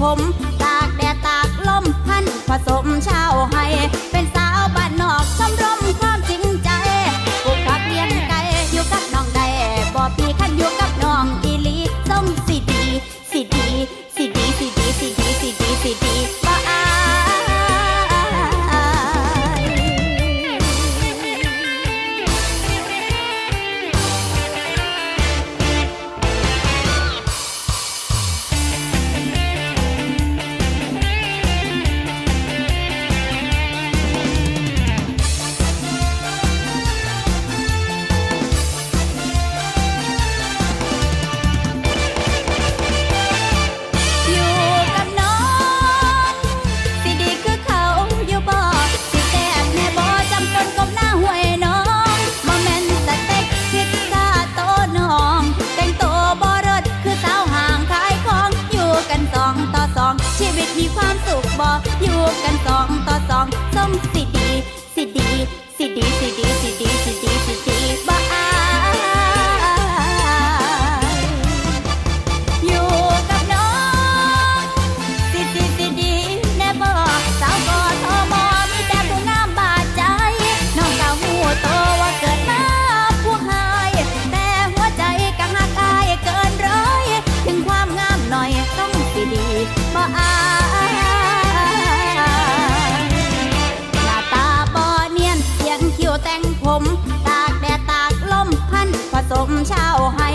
ผม ตากแดดตากลมพันผสมชาวไฮ บ่อยู่กันสองต่อสองสมสิดี ผม ตากแดดตากลมพันผสมเช้าให้